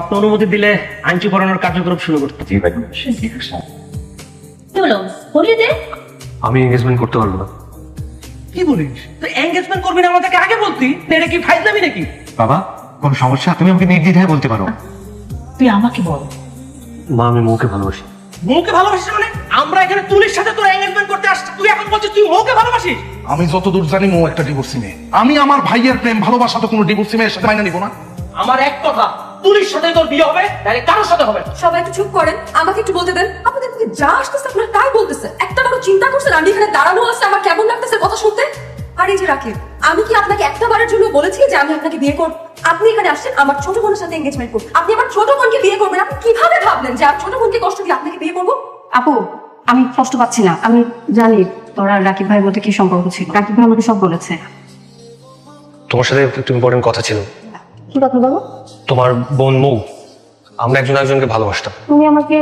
আপনি অনুমতি দিলে আইনচু পড়ানোর কার্যক্রম শুরু করতে জি ভাই কি হলো বলিয়ে দে। আমি এঙ্গেজমেন্ট করতে পারব না। কি বলিস? তুই এঙ্গেজমেন্ট করবি না আমাদেরকে আগে বলতি? এটা কি ফাইজলামি নাকি? বাবা কোন সমস্যা? তুমি আমাকে নির্দ্বিধায় বলতে পারো। তুই আমাকে বল। মা আমি মৌকে ভালোবাসি। মৌকে ভালোবাসিস মানে? আমরা এখানে তুলির সাথে তোর এঙ্গেজমেন্ট করতে আসছি। তুই এখন বলছিস তুই মৌকে ভালোবাসিস? আমি যতদূর জানি মৌ একটা ডিভোর্সি মেয়ে। আমি আমার ভাইয়ের প্রেম ভালোবাসা তো কোনো ডিভোর্সি মেয়ের সাথে মাইনা নিব না। আমার এক কথা তুলির সাথে তোর বিয়ে হবে তাহলে কারোর সাথে হবে না। সবাই একটু চুপ করেন আমাকে একটু বলতে দেন। আপনাদের মুখে যা আসতেছে আপনারা তাই বলতেছে। একটা কোনো চিন্তা করছেন আমি এখানে দাঁড়ানো আছে আমার কেমন লাগতেছে কথা শুনতে? আর এই যে রাখেন আমি কি আপনাকে একটা বারের জন্য বলেছি যে আমি আপনাকে বিয়ে করব? আপনি এখানে আসছেন আমার ছোট বোনের সাথে এঙ্গেজমেন্ট করবেন আপনি আমার ছোট বোনকে বিয়ে করবেন আপনি কীভাবে ভাবলেন যে আমার ছোট বোনকে কষ্ট দিয়ে আপনাকে বিয়ে করব? আপু আমি কষ্ট পাচ্ছি না। আমি জানি তোর আর রাকিব ভাইয়ের মধ্যে কি সম্পর্ক ছিল। রাকিব ভাই আমাকে সব বলেছে। তোমার সাথে একটু ইম্পর্টেন্ট কথা ছিল। কি কথা বলো? তোমার বোন মৌ আমরা একজন একজনকে ভালোবাসতাম। তুমি আমাকে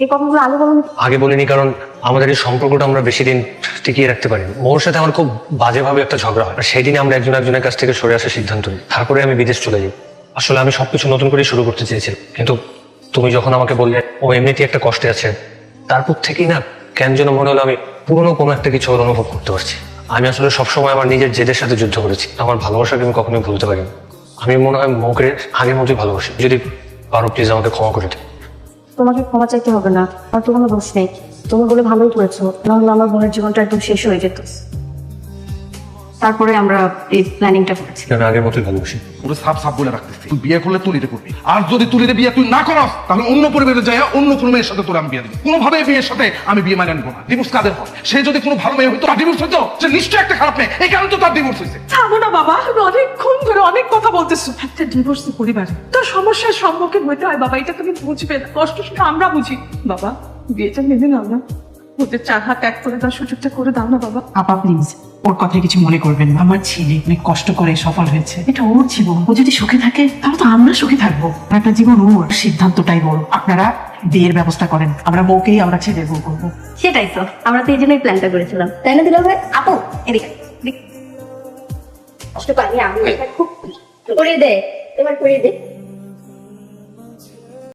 এই কথাগুলো আগে বলো আগে বলিনি কারণ আমাদের এই সম্পর্কটা আমরা বেশি দিন টিকিয়ে রাখতে পারিনি। মৌর সাথে আমার খুব বাজেভাবে একটা ঝগড়া হয়। সেই দিনে আমরা একজন একজনের কাছ থেকে সরে আসার সিদ্ধান্ত নিই। তারপরে আমি বিদেশ চলে যাই। আসলে আমি সবকিছু নতুন করে শুরু করতে চেয়েছিলাম। কিন্তু তুমি যখন আমাকে বললে ও এমনিতেই একটা কষ্টে আছে তারপর থেকেই না কেন যেন মনে হলো আমি পুরনো কোনো একটা কিছু অনুভব করতে পারছি। আমি আসলে সবসময় আমার নিজের জেদের সাথে যুদ্ধ করেছি। আমার ভালোবাসাকে আমি কখনোই ভুলতে পারিনি। আমি মনে হয় মৌকে আগের মতোই ভালোবাসি। যদি পারো প্লিজ আমাকে ক্ষমা করে দিও তোমাকে ক্ষমা চাইতে হবে না। আর তো কোনো দোষ নেই। তুমি বলে ভালোই করেছ। নাহলে আমার বোনের জীবনটা একদম শেষ হয়ে যেত। তারপরে আমরা এই প্ল্যানিংটা করেছি। আমি আগের মতোই ভালোবাসি? পুরো সাপ সাপ বলে রাখতেছি। তুই বিয়ে করলে তুলিতে করবি। আর যদি তুলিতে বিয়ে তুই না করস তাহলে অন্য পরিবারে যায় অন্য কোনো মেয়ের সাথে তোর আমি বিয়ে দিবি। কোনোভাবে বিয়ের সাথে আমি বিয়ে মানে নিবো না। ডিভোর্স কাদের হয়? সে যদি কোনো ভালো মেয়ে হইতো তার ডিভোর্স হইতো? সে নিশ্চয়ই একটা খারাপ মেয়ে। এই কারণে তো তার ডিভোর্স হয়েছে থামো না বাবা তুমি অনেকক্ষণ ধরে অনেক কথা বলতেছো। একটা ডিভোর্স পরিবারে। তোর সমস্যার সম্মুখীন হইতে হয় বাবা এটা তুমি বুঝবে না। কষ্ট শুনে আমরা বুঝি। বাবা বিয়েটা মেনে নাও না। ওদের চার হাত এক করে দাও সুযোগটা করে দাও না বাবা। আপা প্লিজ ওর কথায় কিছু মনে করবেন না। আমার ছেলে অনেক কষ্ট করে সফল হয়েছে। এটা ওর জীবন। ও যদি সুখে থাকে তাহলে তো আমরা সুখে থাকব। একটা জীবন ওর। সিদ্ধান্তটাই বড় আপনারা বিয়ের ব্যবস্থা করেন। আমরা বউকেই আমরা ছেলের বউ করব। সেটাই তো। আমরা তো এই জন্যই প্ল্যানটা করেছিলাম। তাই না দিলাম ভাই? আপু এদিকে। কষ্ট পাইনি আমি খুব। করিয়ে দে। এবার করিয়ে দে।